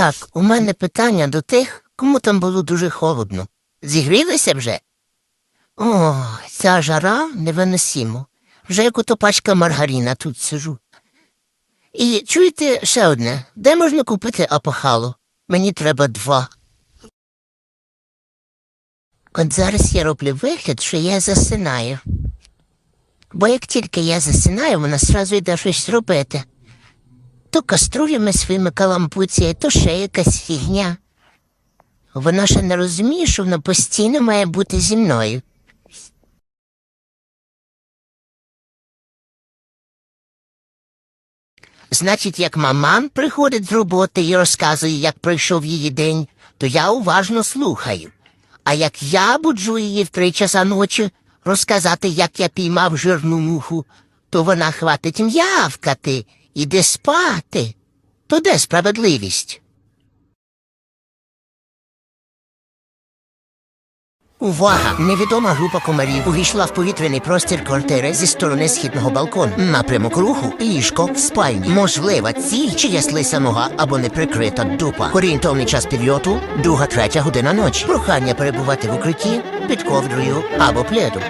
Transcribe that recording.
Так, у мене питання до тих, кому там було дуже холодно. Зігрілися вже? О, ця жара невиносимо. Вже як ото пачка маргаріна тут сижу. І чуєте ще одне, де можна купити апохало? Мені треба два. От зараз я роблю вигляд, що я засинаю. Бо як тільки я засинаю, вона сразу йде щось робити. То каструлями своїми калампуціє, то ще якась фігня. Вона ще не розуміє, що вона постійно має бути зі мною. Значить, як маман приходить з роботи і розказує, як пройшов її день, то я уважно слухаю. А як я буджу її в три часа ночі розказати, як я піймав жирну муху, то вона хватить м'явкати, іде спати. То де справедливість? Увага! Невідома група комарів увійшла в повітряний простір квартири зі сторони східного балкону. Напрямок руху ліжко в спальні. Можлива ціль чиясь лиса нога або неприкрита дупа. Орієнтовний час підльоту друга третя година ночі. Прохання перебувати в укритті під ковдрою або пледом.